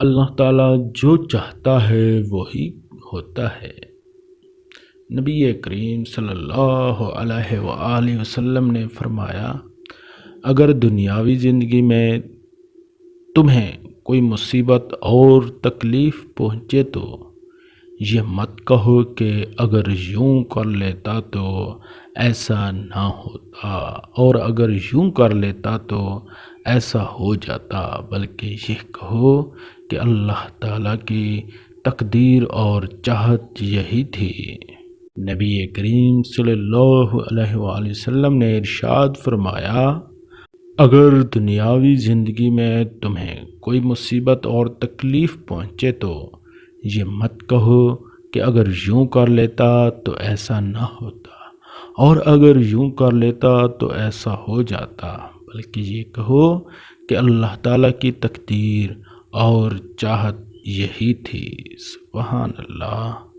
अल्लाह ताला जो चाहता है वही होता है नबी करीम सल्लल्लाहु अलैहि वआलैहि वसल्लम ने फरमाया अगर दुनियावी ज़िंदगी में तुम्हें कोई मुसीबत और तकलीफ़ पहुँचे तो ये मत कहो कि अगर यूँ कर लेता तो ऐसा ना होता, और अगर यूँ कर लेता तो ऐसा हो जाता। बल्कि यह कहो कि अल्लाह ताला की तकदीर और चाहत यही थी। नबी करीम सल्लल्लाहु अलैहि वसल्लम ने इरशाद फरमाया, अगर दुनियावी ज़िंदगी में तुम्हें कोई मुसीबत और तकलीफ़ पहुँचे तो ये मत कहो कि अगर यूँ कर लेता तो ऐसा ना होता। और अगर यूँ कर लेता तो ऐसा हो जाता। बल्कि ये कहो कि अल्लाह ताला की तकदीर और चाहत यही थी। सुबहान अल्लाह।